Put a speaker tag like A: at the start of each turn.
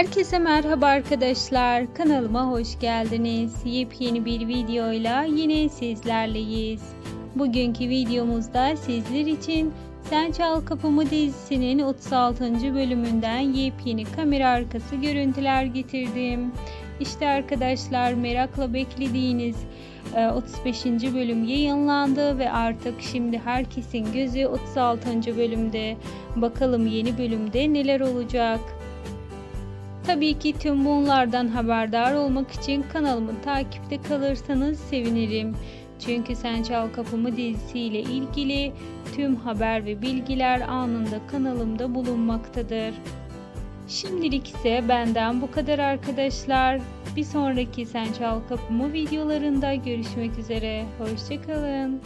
A: Herkese merhaba arkadaşlar. Kanalıma hoş geldiniz. Yepyeni bir videoyla yine sizlerleyiz. Bugünkü videomuzda sizler için Sen Çal Kapımı dizisinin 36. bölümünden yepyeni kamera arkası görüntüler getirdim. İşte arkadaşlar merakla beklediğiniz e, 35. bölüm yayınlandı ve artık şimdi herkesin gözü 36. bölümde. Bakalım yeni bölümde neler olacak. Tabii ki tüm bunlardan haberdar olmak için kanalımı takipte kalırsanız sevinirim. Çünkü Sen Çal Kapımı dizisiyle ilgili tüm haber ve bilgiler anında kanalımda bulunmaktadır. Şimdilik ise benden bu kadar arkadaşlar. Bir sonraki Sen Çal Kapımı videolarında görüşmek üzere. Hoşçakalın.